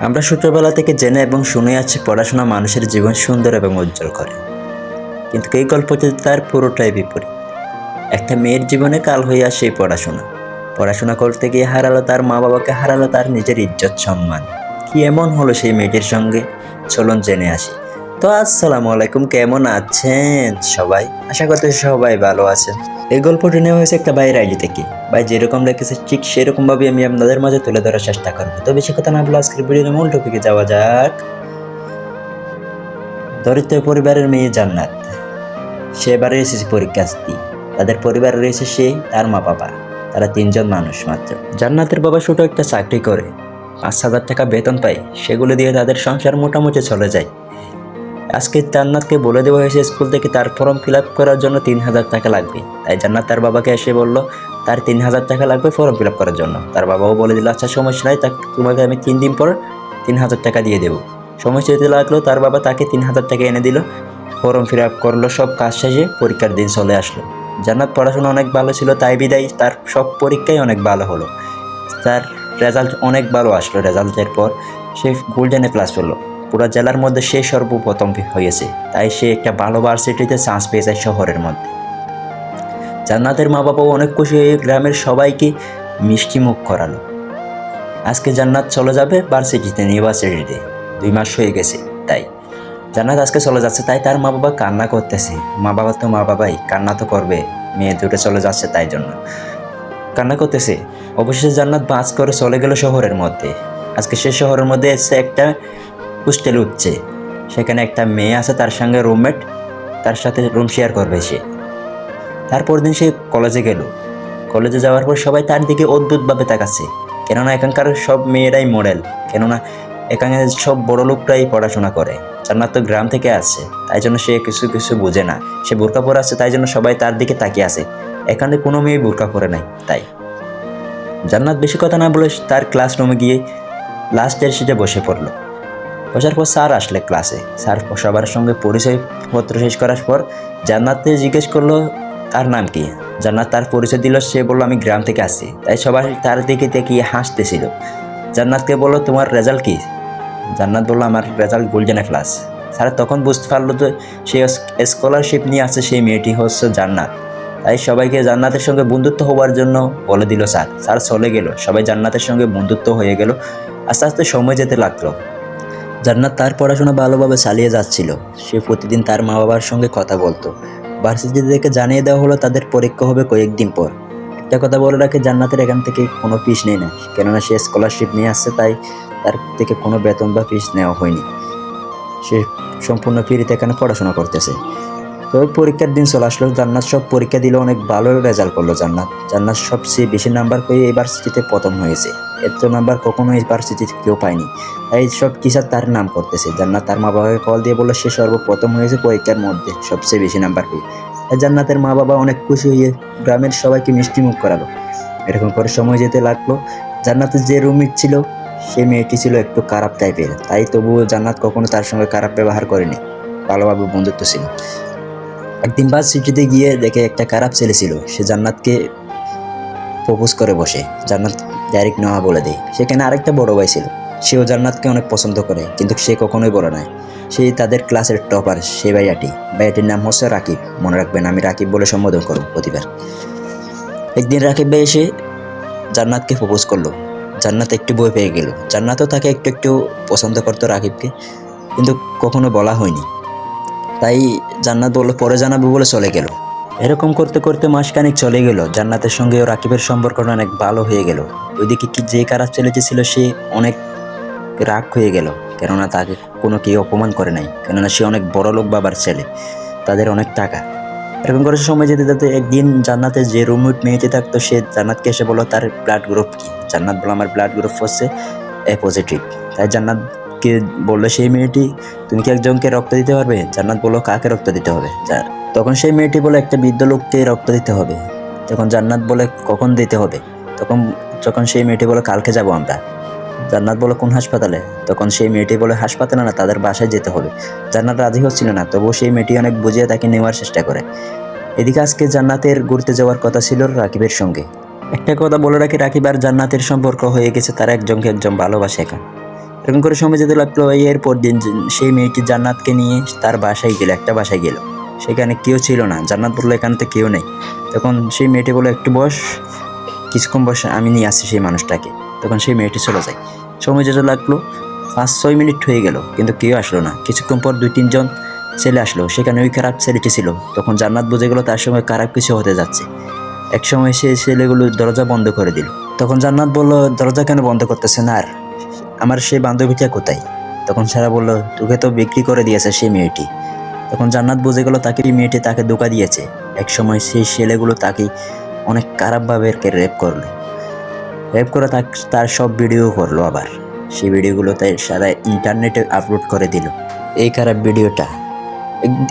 আমরা ছোটোবেলা থেকে জেনে এবং শুনে আছি পড়াশোনা মানুষের জীবন সুন্দর এবং উজ্জ্বল করে। কিন্তু এই গল্পটি তার পুরোটাই বিপরীত। একটা মেয়ের জীবনে কাল হয়ে আসে পড়াশোনা। পড়াশোনা করতে গিয়ে হারালো তার মা বাবাকে হারালো তার নিজের ইজ্জত, সম্মান। কি এমন হলো সেই মেয়েটির সঙ্গে? চলুন জেনে আসি। তো আসসালামু আলাইকুম, কেমন আছেন সবাই? আশা করতে সবাই ভালো আছেন। এই গল্পটি নেওয়া হয়েছে একটা বাইরের আইডি থেকে। ভাই যেরকম রেখেছে, ঠিক সেরকমভাবে আমি আপনাদের মাঝে তুলে ধরার চেষ্টা করব। তো বেশি কথা না বলে আজকের ভিডিওর মূল টপিকে যাওয়া যাক। দরিদ্র পরিবারের মেয়ে জান্নাত। সে এবারে এসেছে পরীক্ষা দিতে। তাদের পরিবারে রয়েছে সে, তার মা বাবা। তারা তিনজন মানুষ মাত্র। জান্নাতের বাবা ছোট একটা চাকরি করে। পাঁচ হাজার টাকা বেতন পায়। সেগুলো দিয়ে তাদের সংসার মোটামুটি চলে যায়। আজকে জান্নাতকে বলে দেওয়া হয়েছে স্কুল থেকে তার ফর্ম ফিল করার জন্য তিন হাজার টাকা লাগবে। তাই জান্নাত তার বাবাকে এসে বলল, তার তিন হাজার টাকা লাগবে ফর্ম ফিল করার জন্য। তার বাবাও বলে দিল আচ্ছা সমস্যা নাই, তা তোমাকে আমি তিন দিন পর তিন হাজার টাকা দিয়ে দেবো। সমস্যা যেতে লাগল, তার বাবা তাকে তিন হাজার টাকা এনে দিল। ফর্ম ফিল আপ করল, সব কাজ শেষে পরীক্ষার দিন চলে আসলো। জান্নাত পড়াশোনা অনেক ভালো ছিল, তাই বিদায় তার সব পরীক্ষাই অনেক ভালো হলো। তার রেজাল্ট অনেক ভালো আসলো রেজাল্টের পর সে গোল্ডেনে ক্লাস করল। পুরো জেলার মধ্যে সে সর্বপ্রথম হয়েছে, তাই সে একটা ভালো ভার্সিটিতে চান্স পেয়ে যায় শহরের মধ্যে। জান্নাতের মা বাবাও অনেক খুশি হয়ে গ্রামের সবাইকে মিষ্টি মুখ করালো। আজকে জান্নাত চলে যাবে ভার্সিটিতে ইউনিভার্সিটিতে দুই মাস হয়ে গেছে, তাই। জান্নাত আজকে চলে যাচ্ছে, তাই তার মা বাবা কান্না করতেছে। মা বাবা তো মা বাবাই কান্না তো করবে, মেয়ে দূরে চলে যাচ্ছে তাই জন্য। কান্না করতেছে। অবশেষে জান্নাত বাস করে চলে গেল শহরের মধ্যে। আজকে সে শহরের মধ্যে এসে একটা হোস্টেল উঠছে সেখানে একটা মেয়ে আছে, তার সঙ্গে রুমমেট তার সাথে রুম শেয়ার করবে সে। তারপর দিন সে কলেজে গেল। কলেজে যাওয়ার পর সবাই তার দিকে অদ্ভুতভাবে তাকাচ্ছে। কেননা এখানকার সব মেয়েরাই মডেল কেননা এখানে সব বড় লোকরাই পড়াশোনা করে। জান্নাত তো গ্রাম থেকে আসছে, তাই জন্য সে কিছু কিছু বোঝে না। সে বোরকা পরে আসছে, তাই জন্য সবাই তার দিকে তাকিয়ে আছে। এখানে কোনো মেয়ে বোরকা পরে নাই, তাই। জান্নাত বেশি কথা না বলে তার ক্লাসরুমে গিয়ে লাস্টের সিটে বসে পড়ল। বসার পর স্যার আসলে ক্লাসে। স্যার সবার সঙ্গে পরিচয় পত্র শেষ করার পর জান্নাতকে জিজ্ঞেস করল, তার নাম কি? জান্নাত তার পরিচয় দিল, সে বলল, আমি গ্রাম থেকে আসছি। তাই সবাই তার দিকে তাকিয়ে হাসতেছিল। জান্নাতকে বলল, তোমার রেজাল্ট কি? জান্নাত বলল, আমার রেজাল্ট গোল্ডেন ক্লাস। স্যার তখন বুঝতে পারল যে সে স্কলারশিপ নিয়ে আসছে সেই মেয়েটি হচ্ছে জান্নাত। তাই সবাইকে জান্নাতের সঙ্গে বন্ধুত্ব হওয়ার জন্য বলে দিল স্যার। স্যার চলে গেল। সবাই জান্নাতের সঙ্গে বন্ধুত্ব হয়ে গেল। আস্তে আস্তে সময় যেতে লাগল। জান্নাত তার পড়াশোনা ভালোভাবে চালিয়ে যাচ্ছিল। সে প্রতিদিন তার মা বাবার সঙ্গে কথা বলতো। ভার্সিটি থেকে জানিয়ে দেওয়া হলো তাদের পরীক্ষা হবে কয়েকদিন পর। একটা কথা বলে রাখে, জান্নাতের এখান থেকে কোনো ফিস নেই না। কেননা সে স্কলারশিপ নিয়ে আসছে, তাই তার থেকে কোনো বেতন বা ফিস নেওয়া হয়নি। সে সম্পূর্ণ ফ্রিতে এখানে পড়াশোনা করতেছে। তো ওই পরীক্ষার দিন চলে আসলো। জান্নাত সব পরীক্ষা দিলে, অনেক ভালো রেজাল্ট করল জান্নাত। জান্নাত সবচেয়ে বেশি নাম্বার পেয়ে এই ভার্সিটিতে প্রথম হয়েছে। এত নাম্বার কখনো এই ভার্সিটিতে কেউ পায়নি। তাই সব টিচার তার নাম করতেছে। জান্নাত তার মা বাবাকে কল দিয়ে বলল, সে সর্বপ্রথম হয়েছে পরীক্ষার মধ্যে সবচেয়ে বেশি নাম্বার পেয়ে। জান্নাতের মা বাবা অনেক খুশি হয়ে গ্রামের সবাইকে মিষ্টি মুখ করালো। এরকম করে সময় যেতে লাগল। জান্নাতের যে রুমমেট ছিল, সে মেয়েটি ছিল একটু খারাপ টাইপের তাই তবুও জান্নাত কখনো তার সঙ্গে খারাপ ব্যবহার করেনি। ভালোভাবে বন্ধুত্ব ছিল। একদিন বাস সিটিতে গিয়ে দেখে একটা খারাপ ছেলে ছিল। সে জান্নাতকে প্রপোজ করে বসে। জান্নাত ডাইরেক্ট নেওয়া বলে দেয়। সেখানে আরেকটা বড় ভাই ছিল। সেও জান্নাতকে অনেক পছন্দ করে, কিন্তু সে কখনোই বড় নয়। সেই তাদের ক্লাসের টপার সেই ভাইয়াটি। ভাইয়াটির নাম হচ্ছে রাকিব। মনে রাখবেন, আমি রাকিব বলে সম্বোধন করব প্রতিবার। একদিন রাকিব ভাই এসে জান্নাতকে প্রপোজ করল। জান্নাত একটু বই পেয়ে গেল। জান্নাতও তাকে একটু একটু পছন্দ করতো রাকিবকে, কিন্তু কখনো বলা হয়নি। তাই জান্নাত বলে পরে জানাবে বলে চলে গেল। এরকম করতে করতে মাসখানেক চলে গেল। জান্নাতের সঙ্গে রাকিবের সম্পর্কটা অনেক ভালো হয়ে গেল। ওইদিকে কি যে খারাপ ছেলেটি ছিল, সে অনেক রাগ হয়ে গেল। কেননা তাকে কোনো কেউ অপমান করে নাই। কেননা সে অনেক বড় লোক বাবার ছেলে। তাদের অনেক টাকা। এরকম করে সময় যেতে যেতে একদিন জান্নাতে যে রুমমেট মেয়েটি থাকতো, সে জান্নাতকে এসে বলো তার ব্লাড গ্রুপ কি? জান্নাত বলো আমার ব্লাড গ্রুপ হচ্ছে এ পজিটিভ তাই জান্নাতকে বলল সেই মেয়েটি? তুমি কি একজনকে রক্ত দিতে পারবে? জান্নাত বলল, কাকে রক্ত দিতে হবে? তখন সেই মেয়েটি বলে, একটা বৃদ্ধ লোককে রক্ত দিতে হবে। তখন জান্নাত বলে, কখন দিতে হবে? তখন যখন সেই মেয়েটি বলে, কালকে যাব আমরা। জান্নাত বলে, কোন হাসপাতালে? তখন সেই মেয়েটি বলে, হাসপাতালে না, তাদের বাসায় যেতে হবে। জান্নাত রাজি হচ্ছিল না, তবুও সেই মেয়েটি অনেক বুঝিয়ে তাকে নেওয়ার চেষ্টা করে। এদিকে আজকে জান্নাতের ঘুরতে যাওয়ার কথা ছিল রাকিবের সঙ্গে। একটা কথা বলে রাখি, রাকিব আর জান্নাতের সম্পর্ক হয়ে গেছে, তারা একজনকে একজন ভালোবাসে এখন এরকম করে সময় যেতে লাগল এরপর দিন সেই মেয়েটি জান্নাতকে নিয়ে তার বাসায় গেল, একটা বাসায় গেল। সেখানে কেউ ছিল না, জান্নাত বলল, এখানে তো কেউ নেই। তখন সেই মেয়েটি বলল, একটু বস, কিছুক্ষণ বসে, আমি নিয়ে আসছি সেই মানুষটাকে। তখন সেই মেয়েটি চলে যায়। সময় যেতে লাগল, পাঁচ, ছয় মিনিট হয়ে গেল, কিন্তু কেউ আসলো না। কিছুক্ষণ পর দুই, তিনজন ছেলে আসলো, সেখানে ওই খারাপ ছেলেটি ছিল। তখন জান্নাত বুঝে গেল, তার সঙ্গে খারাপ কিছু হতে যাচ্ছে। এক সময় সেই ছেলেগুলো দরজা বন্ধ করে দিল। তখন জান্নাত বলল, দরজা কেন বন্ধ করতেছে না আর? আমার সেই বান্ধবীটা কোথায়? তখন সারা বলল, তোকে তো বিক্রি করে দিয়েছে সেই মেয়েটি। তখন জান্নাত বুঝে গেল, তাকে মেয়েটি তাকে ধোকা দিয়েছে। এক সময় সেই ছেলেগুলো তাকে অনেক খারাপভাবে রেপ করল। রেপ করে তার সব ভিডিও করল আবার। সেই ভিডিওগুলো তাই সারা ইন্টারনেটে আপলোড করে দিল। এই খারাপ ভিডিওটা।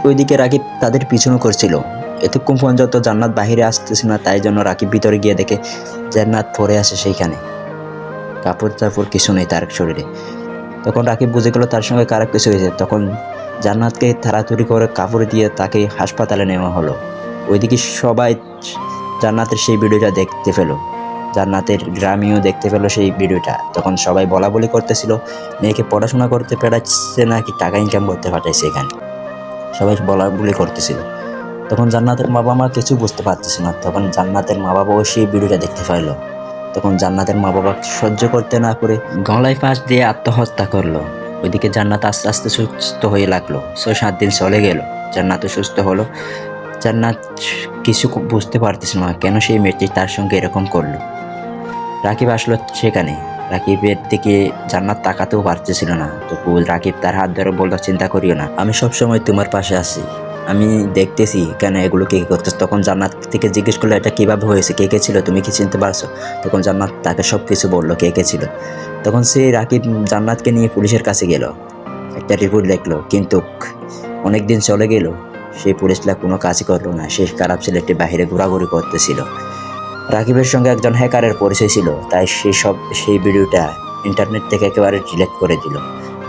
ওইদিকে রাকিব তাদের পিছনে করছিল। এতক্ষণ পর্যন্ত জান্নাত বাহিরে আসতেছে না, তাই জন্য রাকিব ভিতরে গিয়ে দেখে জান্নাত পড়ে আসে সেইখানে। কাপড় চাপড় কিছু নেই তার শরীরে। তখন রাকিব বুঝে গেল তার সঙ্গে খারাপ কিছু হয়েছে। তখন জান্নাতকে তাড়াতাড়ি করে কাপড় দিয়ে তাকে হাসপাতালে নেওয়া হলো। ওইদিকে সবাই জান্নাতের সেই ভিডিওটা দেখতে পেল। জান্নাতের গ্রামেও দেখতে পেল সেই ভিডিওটা। তখন সবাই বলা বলি করতেছিল, মেয়েকে পড়াশোনা করতে পেরাচ্ছে নাকি টাকা ইনকাম করতে পাঠাইছে এখানে? সবাই বলা বলি করতেছিল। তখন জান্নাতের মা বাবা কিছু বুঝতে পারতেছে না। তখন জান্নাতের মা বাবাও সেই ভিডিওটা দেখতে পাইলো। তখন জান্নাতের মা বাবা সহ্য করতে না করে গলায় ফাঁস দিয়ে আত্মহত্যা করল। ওইদিকে জান্নাত আস্তে আস্তে সুস্থ হয়ে লাগল। ছয় সাত দিন চলে গেল। জান্নাতও সুস্থ হলো। জান্নাত কিছু বুঝতে পারতেছিল না কেন সেই মেয়েটি তার সঙ্গে এরকম করল। রাকিব আসলো সেখানে। রাকিবের দিকে জান্নাত তাকাতেও পারতেছিল না। তবু রাকিব তার হাত ধরে বলল, চিন্তা করিও না। আমি সব সময় তোমার পাশে আছি। আমি দেখতেছি কেন এগুলো কে কে করতেছ। তখন জান্নাত থেকে জিজ্ঞেস করল, এটা কীভাবে হয়েছে? কে কে ছিল? তুমি কি চিনতে পারছ? তখন জান্নাত তাকে সব কিছু বলল, কে কে ছিল? তখন সে রাকিব জান্নাতকে নিয়ে পুলিশের কাছে গেল। একটা রিপোর্ট লিখলো কিন্তু অনেক দিন চলে গেল। সেই পুলিশরা কোনো কাজই করল না। সেই খারাপ ছেলেটি বাইরে ঘোরাঘুরি করতেছিল। রাকিবের সঙ্গে একজন হ্যাকারের পরিচয় ছিল, তাই সেই সব, সেই ভিডিওটা ইন্টারনেট থেকে একেবারে ডিলেট করে দিল।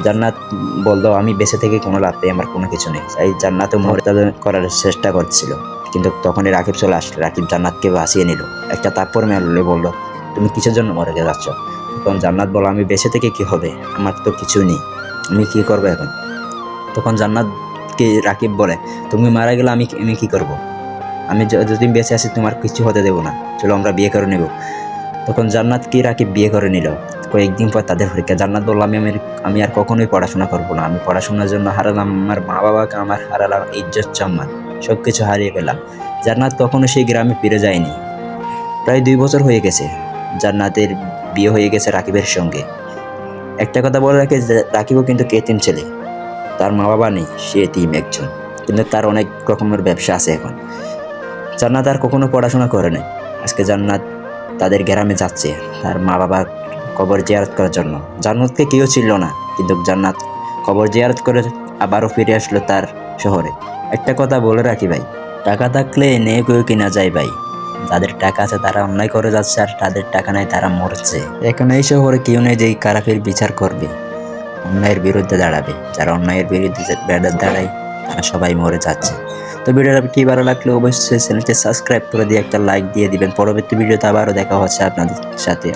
জান্নাত বলল আমি বেঁচে থেকে কোনো লাভ নেই, আমার কোনো কিছু নেই। তাই জান্নাতও মর্যাদা করার চেষ্টা করছিল। কিন্তু তখনই রাকিব চলে আসলো। রাকিব জান্নাতকে বাঁচিয়ে নিল। একটা তাপ্পর মেলে বলল, তুমি কিসের জন্য মরে যাচ্ছ? তখন জান্নাত বলো আমি বেঁচে থেকে কি হবে? আমার তো কিছু নেই। আমি কি করব এখন? তখন জান্নাতকে রাকিব বলে, তুমি মারা গেলে আমি আমি কী করব? আমি য- যতদিন বেঁচে আছি তোমার কিছু হতে দেবো না। চলো আমরা বিয়ে করে নেব। তখন জান্নাতকে রাকিব বিয়ে করে নিল। কয়েকদিন পর তাদের পরীক্ষা জান্নাত বলল আমি আমি আর কখনোই পড়াশোনা করব না। আমি পড়াশোনার জন্য হারালাম। আমার মা বাবাকে আমার হারালাম। ইজ্জত সম্মান। সব কিছু হারিয়ে ফেলাম জান্নাত কখনো সেই গ্রামে ফিরে যায়নি। প্রায় দুই বছর হয়ে গেছে জান্নাতের বিয়ে হয়ে গেছে রাকিবের সঙ্গে। একটা কথা বলে রাখে রাকিবও কিন্তু কেতিম ছেলে। তার মা বাবা নেই, সে এতিম একজন। কিন্তু তার অনেক রকমের ব্যবসা আছে এখন। জান্নাত আর কখনো পড়াশোনা করে নাই। আজকে জান্নাত তাদের গ্রামে যাচ্ছে। তার মা বাবার কবর জিয়ারত করার জন্য। জান্নাতকে কেউ ছিল না, কিন্তু জান্নাত কবর জিয়ারত করে আবারও ফিরে আসলো তার শহরে। একটা কথা বলে রাখি ভাই, টাকা থাকলে নেই কেউ কিনা যায় ভাই। যাদের টাকা আছে তারা অন্যায় করে যাচ্ছে আর তাদের টাকা নাই তারা মরছে। এখন এই শহরে কেউ নেই যে খারাপের বিচার করবে। অন্যায়ের বিরুদ্ধে দাঁড়াবে, যারা অন্যায়ের বিরুদ্ধে দাঁড়ায়, তারা সবাই মরে যাচ্ছে। তো ভিডিওটা কি ভালো লাগলে অবশ্যই চ্যানেলটি সাবস্ক্রাইব করে দিয়ে একটা লাইক দিয়ে দিবেন। পরবর্তী ভিডিওতে আবারও দেখা হচ্ছে আপনাদের সাথে।